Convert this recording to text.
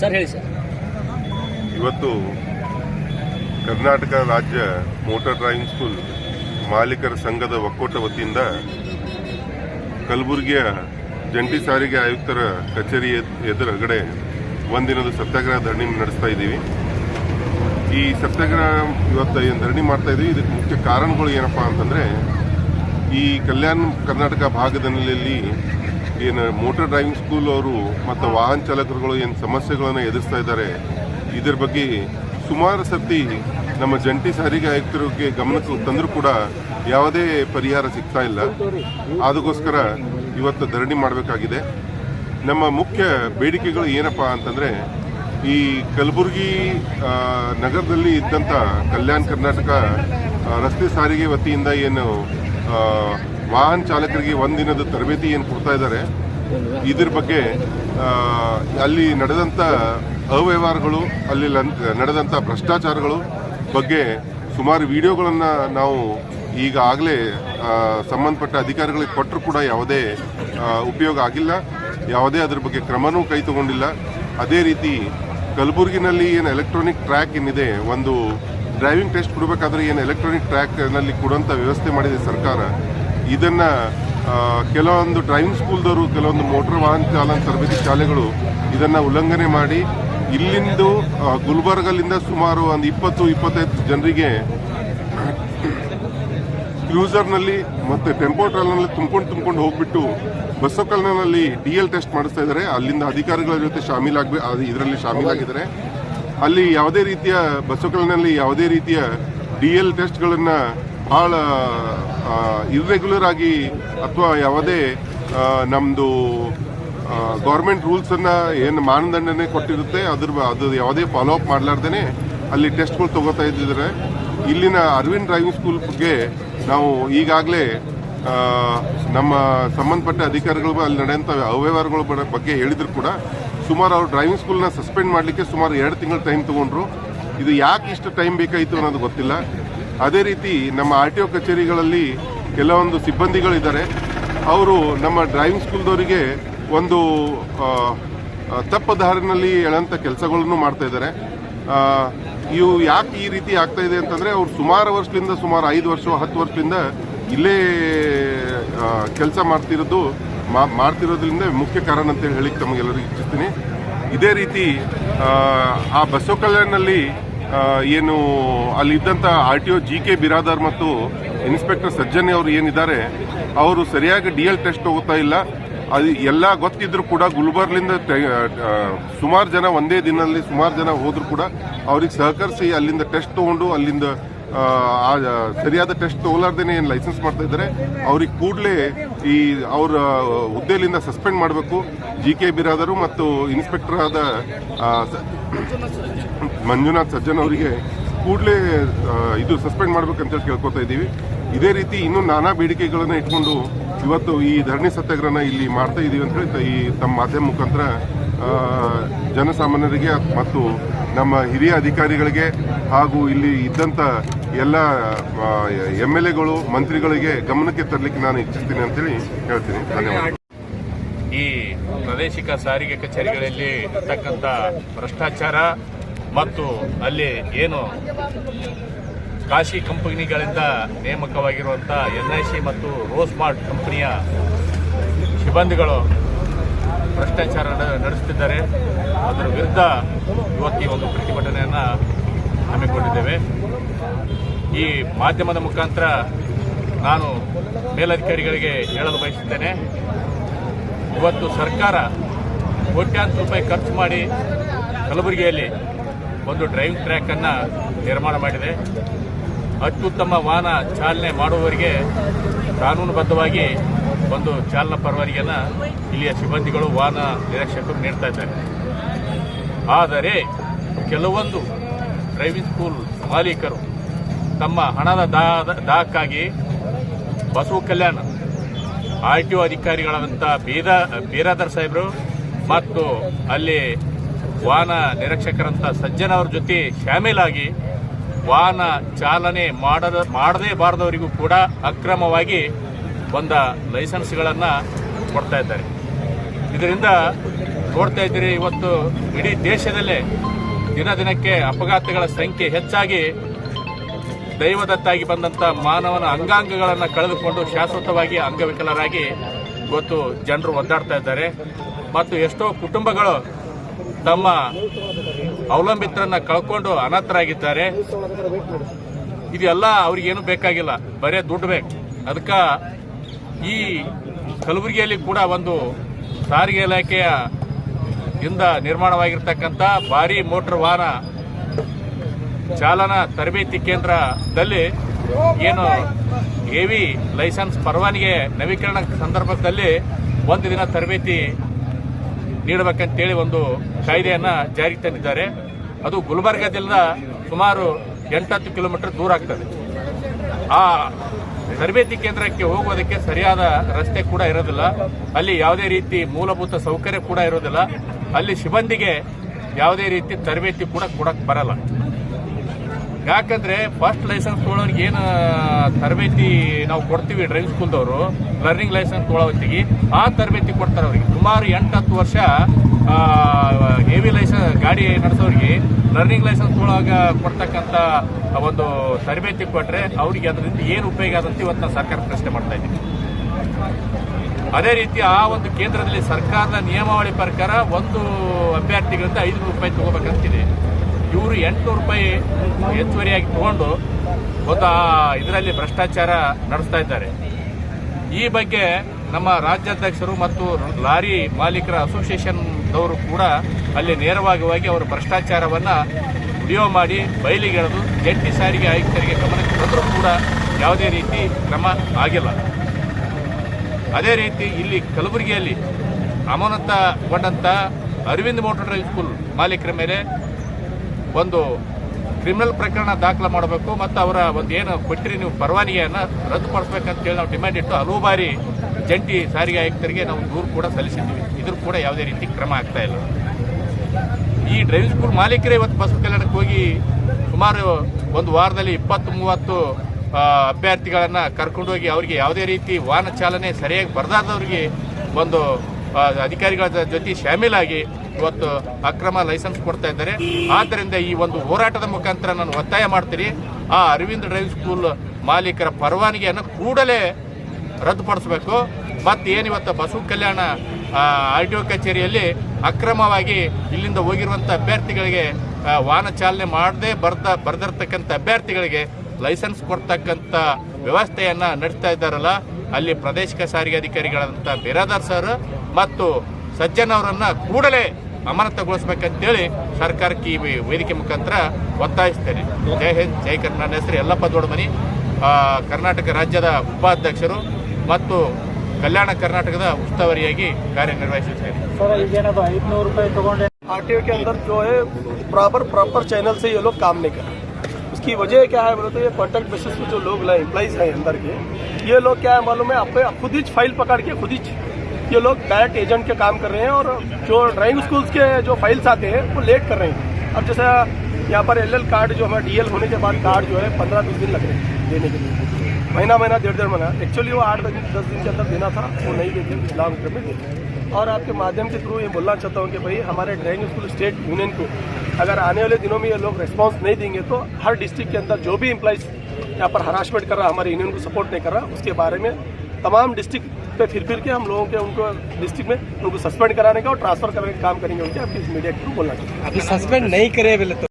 Sir, ಹೇಳಿ sir. ಇವತ್ತು ಕರ್ನಾಟಕ ರಾಜ್ಯ ಮೋಟಾರ್ ಡ್ರೈವಿಂಗ್ ಸ್ಕೂಲ್ ಮಾಲೀಕರ ಸಂಘದ ಒಕ್ಕೂಟ ವತಿಯಿಂದ ಕಲಬುರಗಿಯ ಜಂಟಿ ಸಾರಿಗೆ ಆಯುಕ್ತರ ಕಚೇರಿ ಎದ್- ಎದುರುಗಡೆ ಒಂದಿನದ ಸತ್ಯಾಗ್ರಹ ಧರಣಿ ನಡೆಸ್ತಾ ಇದ್ದೀವಿ. ಈ ಸತ್ಯಾಗ್ರಹ ಇವತ್ತು ಏನು ಧರಣಿ ಮಾಡ್ತಾ ಇದ್ದೀವಿ. ಇದಕ್ಕೆ ಮುಖ್ಯ ಕಾರಣಗಳು ಏನಪ್ಪಾ ಅಂತಂದರೆ, ಈ ಕಲ್ಯಾಣ ಕರ್ನಾಟಕ ಭಾಗದಲ್ಲಿ ಏನು ಮೋಟರ್ ಡ್ರೈವಿಂಗ್ ಸ್ಕೂಲ್ ಅವರು ಮತ್ತು ವಾಹನ ಚಾಲಕರುಗಳು ಏನು ಸಮಸ್ಯೆಗಳನ್ನು ಎದುರಿಸ್ತಾ ಇದ್ದಾರೆ, ಇದ್ರ ಬಗ್ಗೆ ಸುಮಾರು ಸರ್ತಿ ನಮ್ಮ ಜಂಟಿ ಸಾರಿಗೆ ಆಯುಕ್ತರಿಗೆ ಗಮನಕ್ಕೆ ತಂದರೂ ಕೂಡ ಯಾವುದೇ ಪರಿಹಾರ ಸಿಗ್ತಾ ಇಲ್ಲ. ಅದಕ್ಕೋಸ್ಕರ ಇವತ್ತು ಧರಣಿ ಮಾಡಬೇಕಾಗಿದೆ. ನಮ್ಮ ಮುಖ್ಯ ಬೇಡಿಕೆಗಳು ಏನಪ್ಪ ಅಂತಂದರೆ, ಈ ಕಲಬುರಗಿ ನಗರದಲ್ಲಿ ಇದ್ದಂಥ ಕಲ್ಯಾಣ ಕರ್ನಾಟಕ ರಸ್ತೆ ಸಾರಿಗೆ ವತಿಯಿಂದ ಏನು ವಾಹನ ಚಾಲಕರಿಗೆ ಒಂದಿನದ ತರಬೇತಿ ಏನು ಕೊಡ್ತಾ ಇದ್ದಾರೆ. ಇದ್ರ ಬಗ್ಗೆ ಅಲ್ಲಿ ನಡೆದಂಥ ಅವ್ಯವಹಾರಗಳು, ಅಲ್ಲಿ ನಡೆದಂತ ಭ್ರಷ್ಟಾಚಾರಗಳು ಬಗ್ಗೆ ಸುಮಾರು ವಿಡಿಯೋಗಳನ್ನು ನಾವು ಈಗಾಗಲೇ ಸಂಬಂಧಪಟ್ಟ ಅಧಿಕಾರಿಗಳಿಗೆ ಕೊಟ್ಟರು ಕೂಡ ಯಾವುದೇ ಉಪಯೋಗ ಆಗಿಲ್ಲ. ಯಾವುದೇ ಅದ್ರ ಬಗ್ಗೆ ಕ್ರಮನೂ ಕೈ ತಗೊಂಡಿಲ್ಲ. ಅದೇ ರೀತಿ ಕಲಬುರಗಿನಲ್ಲಿ ಏನು ಎಲೆಕ್ಟ್ರಾನಿಕ್ ಟ್ರ್ಯಾಕ್ ಏನಿದೆ, ಒಂದು ಡ್ರೈವಿಂಗ್ ಟೆಸ್ಟ್ ಕೊಡಬೇಕಾದ್ರೆ ಏನು ಎಲೆಕ್ಟ್ರಾನಿಕ್ ಟ್ರ್ಯಾಕ್ನಲ್ಲಿ ಕೊಡುವಂಥ ವ್ಯವಸ್ಥೆ ಮಾಡಿದೆ ಸರ್ಕಾರ. ಇದನ್ನ ಕೆಲವೊಂದು ಡ್ರೈವಿಂಗ್ ಸ್ಕೂಲ್ದವರು ಕೆಲವೊಂದು ಮೋಟಾರ್ ವಾಹನ ಚಾಲನ ತರಬೇತಿ ಶಾಲೆಗಳು ಇದನ್ನ ಉಲ್ಲಂಘನೆ ಮಾಡಿ, ಇಲ್ಲಿಂದು ಗುಲ್ಬರ್ಗಲ್ಲಿಂದ ಸುಮಾರು ಒಂದು ಇಪ್ಪತ್ತು, ಇಪ್ಪತ್ತೈದು ಜನರಿಗೆ ಯೂಸರ್ನಲ್ಲಿ ಮತ್ತೆ ಟೆಂಪೋ ಟ್ರಾಲ್ನಲ್ಲಿ ತುಂಬ್ಕೊಂಡು ತುಂಬ್ಕೊಂಡು ಹೋಗ್ಬಿಟ್ಟು ಬಸ್ಸೊಕಲ್ನಲ್ಲಿ ಡಿ ಎಲ್ ಟೆಸ್ಟ್ ಮಾಡಿಸ್ತಾ ಇದ್ದಾರೆ. ಅಲ್ಲಿಂದ ಅಧಿಕಾರಿಗಳ ಜೊತೆ ಶಾಮೀಲಾಗ್ಬಿ ಇದರಲ್ಲಿ ಶಾಮೀಲಾಗಿದ್ದಾರೆ. ಅಲ್ಲಿ ಯಾವುದೇ ರೀತಿಯ ಬಸ್ಸೊಕಲ್ನಲ್ಲಿ ಯಾವುದೇ ರೀತಿಯ ಡಿ ಎಲ್ ಟೆಸ್ಟ್ಗಳನ್ನ ಬಹಳ ಇರ್ರೆಗ್ಯುಲರ್ ಆಗಿ ಅಥವಾ ಯಾವುದೇ ನಮ್ಮದು ಗೌರ್ಮೆಂಟ್ ರೂಲ್ಸನ್ನು ಏನು ಮಾನದಂಡನೆ ಕೊಟ್ಟಿರುತ್ತೆ, ಅದ್ರ ಅದು ಯಾವುದೇ ಫಾಲೋ ಅಪ್ ಮಾಡಲಾರ್ದೇ ಅಲ್ಲಿ ಟೆಸ್ಟ್ಗಳು ತಗೋತಾ ಇದ್ದಿದ್ರೆ, ಇಲ್ಲಿನ ಅರವಿಂದ್ ಡ್ರೈವಿಂಗ್ ಸ್ಕೂಲ್ ಬಗ್ಗೆ ನಾವು ಈಗಾಗಲೇ ನಮ್ಮ ಸಂಬಂಧಪಟ್ಟ ಅಧಿಕಾರಿಗಳು ಅಲ್ಲಿ ನಡೆಯುವಂಥ ಅವ್ಯವಹಾರಗಳ ಬಗ್ಗೆ ಹೇಳಿದ್ರು ಕೂಡ, ಸುಮಾರು ಅವ್ರು ಡ್ರೈವಿಂಗ್ ಸ್ಕೂಲ್ನ ಸಸ್ಪೆಂಡ್ ಮಾಡಲಿಕ್ಕೆ ಸುಮಾರು ಎರಡು ತಿಂಗಳು ಟೈಮ್ ತಗೊಂಡ್ರು. ಇದು ಯಾಕೆ ಇಷ್ಟು ಟೈಮ್ ಬೇಕಾಯಿತು ಅನ್ನೋದು ಗೊತ್ತಿಲ್ಲ. ಅದೇ ರೀತಿ ನಮ್ಮ ಆರ್ ಟಿ ಒ ಕಚೇರಿಗಳಲ್ಲಿ ಕೆಲವೊಂದು ಸಿಬ್ಬಂದಿಗಳಿದ್ದಾರೆ. ಅವರು ನಮ್ಮ ಡ್ರೈವಿಂಗ್ ಸ್ಕೂಲ್ದವರಿಗೆ ಒಂದು ತಪ್ಪು ದಾರಿನಲ್ಲಿ ಎಳಂತ ಕೆಲಸಗಳನ್ನು ಮಾಡ್ತಾ ಇದ್ದಾರೆ. ಇವು ಯಾಕೆ ಈ ರೀತಿ ಆಗ್ತಾ ಇದೆ ಅಂತಂದರೆ ಅವರು ಸುಮಾರು ವರ್ಷದಿಂದ ಸುಮಾರು ಐದು ವರ್ಷ ಹತ್ತು ವರ್ಷದಿಂದ ಇಲ್ಲೇ ಕೆಲಸ ಮಾಡ್ತಿರೋದು ಮಾಡ್ತಿರೋದ್ರಿಂದ ಮುಖ್ಯ ಕಾರಣ ಅಂತೇಳಿ ಹೇಳಿ ತಮಗೆಲ್ಲರಿಗೂ ಇಚ್ಛಿಸ್ತೀನಿ. ಇದೇ ರೀತಿ ಆ, ಬಸವ ಕಲ್ಯಾಣಲ್ಲಿ ಏನು ಅಲ್ಲಿದ್ದಂಥ R T O G K Biradar ಮತ್ತು ಇನ್ಸ್ಪೆಕ್ಟರ್ ಸಜ್ಜನೆ ಅವರು ಏನಿದ್ದಾರೆ, ಅವರು ಸರಿಯಾಗಿ ಡಿ ಎಲ್ ಟೆಸ್ಟ್ ಹೋಗ್ತಾ ಇಲ್ಲ. ಅದು ಎಲ್ಲ ಗೊತ್ತಿದ್ರು ಕೂಡ ಗುಲ್ಬರ್ಲಿಂದ ಸುಮಾರು ಜನ ಒಂದೇ ದಿನದಲ್ಲಿ ಸುಮಾರು ಜನ ಹೋದರೂ ಕೂಡ ಅವ್ರಿಗೆ ಸಹಕರಿಸಿ ಅಲ್ಲಿಂದ ಟೆಸ್ಟ್ ತೊಗೊಂಡು ಅಲ್ಲಿಂದ ಸರಿಯಾದ ಟೆಸ್ಟ್ ತಗೊಲಾರ್ದೇನೆ ಏನು ಲೈಸೆನ್ಸ್ ಮಾಡ್ತಾ ಇದ್ದಾರೆ. ಅವ್ರಿಗೆ ಕೂಡಲೇ ಈ ಅವರ ಹುದ್ದೆಯಿಂದ ಸಸ್ಪೆಂಡ್ ಮಾಡಬೇಕು. ಜಿ ಕೆ ಬಿರಾದರು ಮತ್ತು ಇನ್ಸ್ಪೆಕ್ಟರ್ ಆದ ಮಂಜುನಾಥ್ ಸಜ್ಜನ್ ಅವರಿಗೆ ಕೂಡಲೇ ಇದು ಸಸ್ಪೆಂಡ್ ಮಾಡ್ಬೇಕಂತ ಕೇಳ್ಕೊತಾ ಇದ್ದೀವಿ. ಇದೇ ರೀತಿ ಇನ್ನೂ ನಾನಾ ಬೇಡಿಕೆಗಳನ್ನು ಇಟ್ಕೊಂಡು ಇವತ್ತು ಈ ಧರಣಿ ಸತ್ಯಾಗ್ರಹನ ಇಲ್ಲಿ ಮಾಡ್ತಾ ಇದ್ದೀವಿ ಅಂತ ಹೇಳಿ ಈ ತಮ್ಮ ಮಾಧ್ಯಮ ಮುಖಾಂತರ ಜನಸಾಮಾನ್ಯರಿಗೆ ಮತ್ತು ನಮ್ಮ ಹಿರಿಯ ಅಧಿಕಾರಿಗಳಿಗೆ ಹಾಗೂ ಇಲ್ಲಿ ಇದ್ದಂಥ ಎಲ್ಲ ಎಂ ಎಲ್ ಎಗಳು, ಮಂತ್ರಿಗಳಿಗೆ ಗಮನಕ್ಕೆ ತರಲಿಕ್ಕೆ ನಾನು ಇಚ್ಛಿಸ್ತೀನಿ ಅಂತೇಳಿ ಹೇಳ್ತೀನಿ. ಧನ್ಯವಾದ ಈ ಪ್ರಾದೇಶಿಕ ಸಾರಿಗೆ ಕಚೇರಿಗಳಲ್ಲಿ ಇರ್ತಕ್ಕಂಥ ಭ್ರಷ್ಟಾಚಾರ ಮತ್ತು ಅಲ್ಲಿ ಏನು ಕಾಶಿ ಕಂಪನಿಗಳಿಂದ ನೇಮಕವಾಗಿರುವಂಥ ಎನ್ ಐ ಸಿ ಮತ್ತು ರೋಸ್ಮಾರ್ಟ್ ಕಂಪನಿಯ ಸಿಬ್ಬಂದಿಗಳು ಭ್ರಷ್ಟಾಚಾರ ನಡೆಸುತ್ತಿದ್ದಾರೆ ಅದರ ವಿರುದ್ಧ ಇವತ್ತು ಒಂದು ಪ್ರತಿಭಟನೆಯನ್ನು ಹಮ್ಮಿಕೊಂಡಿದ್ದೇವೆ. ಈ ಮಾಧ್ಯಮದ ಮುಖಾಂತರ ನಾನು ಮೇಲಧಿಕಾರಿಗಳಿಗೆ ಹೇಳಲು ಬಯಸುತ್ತೇನೆ. ಇವತ್ತು ಸರ್ಕಾರ ಕೋಟ್ಯಾಂತರ ರೂಪಾಯಿ ಖರ್ಚು ಮಾಡಿ ಕಲಬುರಗಿಯಲ್ಲಿ ಒಂದು ಡ್ರೈವಿಂಗ್ ಟ್ರ್ಯಾಕ್ ಅನ್ನ ನಿರ್ಮಾಣ ಮಾಡಿದೆ. ಅತ್ಯುತ್ತಮ ವಾಹನ ಚಾಲನೆ ಮಾಡುವವರಿಗೆ ಕಾನೂನುಬದ್ಧವಾಗಿ ಒಂದು ಚಾಲನಾ ಪರವಾನಿಗೆಯನ್ನು ಇಲ್ಲಿಯ ಸಿಬ್ಬಂದಿಗಳು, ವಾಹನ ನಿರೀಕ್ಷಕರು ನೀಡ್ತಾ ಇದ್ದಾರೆ. ಆದರೆ ಕೆಲವೊಂದು ಡ್ರೈವಿಂಗ್ ಸ್ಕೂಲ್ ಮಾಲೀಕರು ತಮ್ಮ ಹಣದ ದಾಹಕ್ಕಾಗಿ Basava Kalyan R T O ಅಧಿಕಾರಿಗಳಾದಂಥ ಬೀದಾ, ಬೀರಾದರ್ ಸಾಹೇಬರು ಮತ್ತು ಅಲ್ಲಿ ವಾಹನ ನಿರೀಕ್ಷಕರಂಥ ಸಜ್ಜನ ಅವ್ರ ಜೊತೆ ಶಾಮೀಲಾಗಿ ವಾಹನ ಚಾಲನೆ ಮಾಡದ, ಮಾಡದೇ ಬಾರದವರಿಗೂ ಕೂಡ ಅಕ್ರಮವಾಗಿ ಬಂದ ಲೈಸೆನ್ಸ್ಗಳನ್ನು ಕೊಡ್ತಾ ಇದ್ದಾರೆ. ಇದರಿಂದ ನೋಡ್ತಾ ಇದ್ದೀರಿ, ಇವತ್ತು ಇಡೀ ದೇಶದಲ್ಲೇ ದಿನ ದಿನಕ್ಕೆ ಅಪಘಾತಗಳ ಸಂಖ್ಯೆ ಹೆಚ್ಚಾಗಿ ದೈವದತ್ತಾಗಿ ಬಂದಂತ ಮಾನವನ ಅಂಗಾಂಗಗಳನ್ನು ಕಳೆದುಕೊಂಡು ಶಾಶ್ವತವಾಗಿ ಅಂಗವಿಕಲರಾಗಿ ಇವತ್ತು ಜನರು ಒದ್ದಾಡ್ತಾ ಇದ್ದಾರೆ. ಮತ್ತು ಎಷ್ಟೋ ಕುಟುಂಬಗಳು ತಮ್ಮ ಅವಲಂಬಿತರನ್ನ ಕಳ್ಕೊಂಡು ಅನಾಥರಾಗಿದ್ದಾರೆ ಇದೆಲ್ಲ ಅವ್ರಿಗೇನು ಬೇಕಾಗಿಲ್ಲ. ಬರೇ ದುಡ್ಡು ಬೇಕು. ಅದಕ್ಕೆ ಈ ಕಲಬುರಗಿಯಲ್ಲಿ ಕೂಡ ಒಂದು ಸಾರಿಗೆ ಇಲಾಖೆಯ ಇಂದ ನಿರ್ಮಾಣವಾಗಿರ್ತಕ್ಕಂಥ ಭಾರಿ ಮೋಟರ್ ವಾಹನ ಚಾಲನಾ ತರಬೇತಿ ಕೇಂದ್ರದಲ್ಲಿ ಏನು ಎವಿ ಲೈಸೆನ್ಸ್ ಪರವಾನಿಗೆ ನವೀಕರಣ ಸಂದರ್ಭದಲ್ಲಿ ಒಂದು ದಿನ ತರಬೇತಿ ನೀಡಬೇಕಂತೇಳಿ ಒಂದು ಕಾಯ್ದೆಯನ್ನು ಜಾರಿಗೆ ತಂದಿದ್ದಾರೆ. ಅದು ಗುಲ್ಬರ್ಗದಿಂದ ಸುಮಾರು ಎಂಟತ್ತು ಕಿಲೋಮೀಟರ್ ದೂರ ಆಗ್ತದೆ. ಆ ತರಬೇತಿ ಕೇಂದ್ರಕ್ಕೆ ಹೋಗೋದಕ್ಕೆ ಸರಿಯಾದ ರಸ್ತೆ ಕೂಡ ಇರೋದಿಲ್ಲ. ಅಲ್ಲಿ ಯಾವುದೇ ರೀತಿ ಮೂಲಭೂತ ಸೌಕರ್ಯ ಕೂಡ ಇರೋದಿಲ್ಲ. ಅಲ್ಲಿ ಸಿಬ್ಬಂದಿಗೆ ಯಾವುದೇ ರೀತಿ ತರಬೇತಿ ಕೂಡ ಕೊಡಕ್ಕೆ ಬರಲ್ಲ. ಯಾಕಂದ್ರೆ ಫಸ್ಟ್ ಲೈಸೆನ್ಸ್ ತೊಗೊಳೋರಿಗೆ ಏನು ತರಬೇತಿ ನಾವು ಕೊಡ್ತೀವಿ ಡ್ರೈವಿಂಗ್ ಸ್ಕೂಲ್ದವರು ಲರ್ನಿಂಗ್ ಲೈಸೆನ್ಸ್ ತೊಗೊಳೋ ಹೊತ್ತಿಗೆ, ಆ ತರಬೇತಿ ಕೊಡ್ತಾರೆ ಅವರಿಗೆ. ಸುಮಾರು ಎಂಟು ಹತ್ತು ವರ್ಷ ಹೆವಿ ಲೈಸೆನ್ಸ್ ಗಾಡಿ ನಡೆಸೋರಿಗೆ ಲರ್ನಿಂಗ್ ಲೈಸೆನ್ಸ್ ತೊಗೊಳಾಗ ಕೊಡ್ತಕ್ಕಂಥ ಒಂದು ತರಬೇತಿ ಕೊಟ್ರೆ ಅವರಿಗೆ ಅದರಿಂದ ಏನು ಉಪಯೋಗ ಆದಂತ ಇವತ್ತು ನಾವು ಸರ್ಕಾರ ಪ್ರಶ್ನೆ ಮಾಡ್ತಾ ಇದ್ದೀವಿ. ಅದೇ ರೀತಿ ಆ ಒಂದು ಕೇಂದ್ರದಲ್ಲಿ ಸರ್ಕಾರದ ನಿಯಮಾವಳಿ ಪ್ರಕಾರ ಒಂದು ಅಭ್ಯರ್ಥಿಗಳಿಂದ ಐದುನೂರು ರೂಪಾಯಿ ತಗೋಬೇಕಂತಿದೆ. ಇವರು ಎಂಟುನೂರು ರೂಪಾಯಿ ಹೆಚ್ಚುವರಿಯಾಗಿ ತಗೊಂಡು ಒಂದು ಇದರಲ್ಲಿ ಭ್ರಷ್ಟಾಚಾರ ನಡೆಸ್ತಾ ಇದ್ದಾರೆ. ಈ ಬಗ್ಗೆ ನಮ್ಮ ರಾಜ್ಯಾಧ್ಯಕ್ಷರು ಮತ್ತು ಲಾರಿ ಮಾಲೀಕರ ಅಸೋಸಿಯೇಷನ್ದವರು ಕೂಡ ಅಲ್ಲಿ ನೇರವಾಗಿ ಹೋಗಿ ಅವರು ಭ್ರಷ್ಟಾಚಾರವನ್ನು ವಿಡಿಯೋ ಮಾಡಿ ಬಯಲಿಗೆಳೆದು ಜಂಟಿ ಸಾರಿಗೆ ಆಯುಕ್ತರಿಗೆ ಗಮನಕ್ಕೆ ತಂದರೂ ಕೂಡ ಯಾವುದೇ ರೀತಿ ಕ್ರಮ ಆಗಿಲ್ಲ. ಅದೇ ರೀತಿ ಇಲ್ಲಿ ಕಲಬುರಗಿಯಲ್ಲಿ ಅಮಾನತಗೊಂಡಂಥ ಅರವಿಂದ್ ಮೋಟರ್ ಸ್ಕೂಲ್ ಮಾಲೀಕರ ಮೇಲೆ ಒಂದು ಕ್ರಿಮಿನಲ್ ಪ್ರಕರಣ ದಾಖಲು ಮಾಡಬೇಕು ಮತ್ತು ಅವರ ಒಂದು ಏನು ಕೊಟ್ಟಿರಿ ನೀವು ಪರವಾನಗಿಯನ್ನು ರದ್ದುಪಡಿಸಬೇಕಂತೇಳಿ ನಾವು ಡಿಮ್ಯಾಂಡ್ ಇಟ್ಟು ಹಲವು ಬಾರಿ ಜಂಟಿ ಸಾರಿಗೆ ಆಯುಕ್ತರಿಗೆ ನಾವು ದೂರು ಕೂಡ ಸಲ್ಲಿಸಿದ್ದೀವಿ. ಇದ್ರ ಕೂಡ ಯಾವುದೇ ರೀತಿ ಕ್ರಮ ಆಗ್ತಾ ಇಲ್ಲ. ಈ ಡ್ರೈವಿಂಗ್ ಸ್ಕೂಲ್ ಮಾಲೀಕರೇ ಇವತ್ತು ಬಸ್ ಕಲ್ಯಾಣಕ್ಕೆ ಹೋಗಿ ಸುಮಾರು ಒಂದು ವಾರದಲ್ಲಿ ಇಪ್ಪತ್ತು ಮೂವತ್ತು ಅಭ್ಯರ್ಥಿಗಳನ್ನು ಕರ್ಕೊಂಡು ಕರ್ಕೊಂಡೋಗಿ ಅವರಿಗೆ ಯಾವುದೇ ರೀತಿ ವಾಹನ ಚಾಲನೆ ಸರಿಯಾಗಿ ಬರದಾದವರಿಗೆ ಒಂದು ಅಧಿಕಾರಿಗಳ ಜೊತೆ ಶಾಮೀಲಾಗಿ ಇವತ್ತು ಅಕ್ರಮ ಲೈಸೆನ್ಸ್ ಕೊಡ್ತಾ ಇದ್ದಾರೆ. ಆದ್ದರಿಂದ ಈ ಒಂದು ಹೋರಾಟದ ಮುಖಾಂತರ ನಾನು ಒತ್ತಾಯ ಮಾಡ್ತೀನಿ. ಆ ಅರವಿಂದ್ ಡ್ರೈವಿಂಗ್ ಸ್ಕೂಲ್ ಮಾಲೀಕರ ಪರವಾನಗಿಯನ್ನು ಕೂಡಲೇ ರದ್ದುಪಡಿಸಬೇಕು. ಮತ್ತು ಏನಿವತ್ತು Basava Kalyan R T O ಕಚೇರಿಯಲ್ಲಿ ಅಕ್ರಮವಾಗಿ ಇಲ್ಲಿಂದ ಹೋಗಿರುವಂಥ ಅಭ್ಯರ್ಥಿಗಳಿಗೆ ವಾಹನ ಚಾಲನೆ ಮಾಡದೆ ಬರ್ದ ಬರ್ದಿರ್ತಕ್ಕಂಥ ಅಭ್ಯರ್ಥಿಗಳಿಗೆ ಲೈಸೆನ್ಸ್ ಕೊಡ್ತಕ್ಕಂಥ ವ್ಯವಸ್ಥೆಯನ್ನು ನಡೆಸ್ತಾ ಇದ್ದಾರಲ್ಲ. ಅಲ್ಲಿ ಪ್ರಾದೇಶಿಕ ಸಾರಿಗೆ ಅಧಿಕಾರಿಗಳಾದಂಥ ಬಿರಾದಾರ್ ಸರ್ ಮತ್ತು ಸಜ್ಜನ್ ಅವರನ್ನು ಕೂಡಲೇ ಅಮಾನತುಗೊಳಿಸಬೇಕಂತೇಳಿ ಸರ್ಕಾರಕ್ಕೆ ಈ ವೆ- ವೇದಿಕೆ ಮುಖಾಂತರ ಒತ್ತಾಯಿಸ್ತೇನೆ ಜೈ ಹಿಂದ್ ಜೈ ಕರ್ನಾಟಕ ನನ್ನ ಹೆಸರು ಯಲ್ಲಪ್ಪ ದೊಡ್ಡಮನಿ ಆ, ಕರ್ನಾಟಕ ರಾಜ್ಯದ ಉಪಾಧ್ಯಕ್ಷರು ಮತ್ತು ಕಲ್ಯಾಣ ಕರ್ನಾಟಕದ ಉಸ್ತುವಾರಿಯಾಗಿ ಕಾರ್ಯನಿರ್ವಹಿಸುತ್ತೇನೆ ಸರ್ ಈಗೇನದು ಐದುನೂರು ರೂಪಾಯಿ ತಗೊಂಡೆ आरटीओ के अंदर जो है प्रॉपर प्रॉपर चैनल से ये लोग काम नहीं कर रहे उसकी वजह क्या है बोले तो ये कॉन्ट्रैक्ट बेसिस पे जो लोग एम्प्लॉइज हैं अंदर के ये लोग क्या है मालूम है आपको खुद ही फाइल पकड़ के खुद ही ये लोग डायरेक्ट एजेंट के काम कर रहे हैं और जो ड्राइविंग स्कूल्स के जो फाइल्स आते हैं, वो लेट कर रहे हैं। अब जैसा यहाँ पर एल कार्ड जो हमारा डीएल होने के बाद कार्ड जो है, पंद्रह बीस दिन लग रहे हैं देने के लिए। महीना महीना, डेढ़ डेढ़ महीना। एक्चुअली वो आठ दिन, दस दिन के अंदर देना था, वो नहीं देते टर्म में देते और आपके माध्यम के थ्रू ये बोलना चाहता हूँ कि भाई, हमारे ड्राइविंग स्कूल स्टेट यूनियन को अगर आने वाले दिनों में ये लोग रिस्पांस नहीं देंगे तो हर डिस्ट्रिक्ट के अंदर जो भी एम्प्लॉइज यहाँ पर हरासमेंट कर रहा, हमारे यूनियन को सपोर्ट नहीं कर रहा, उसके बारे में तमाम डिस्ट्रिक्ट पे फिर फिर के हम लोगों के, उनको डिस्ट्रिक्ट में, उनको सस्पेंड कराने का और ट्रांसफ़र करने का काम करेंगे उनके, आपके मीडिया के थ्रू बोलना चाहिए। अभी सस्पेंड नहीं करे बोले तो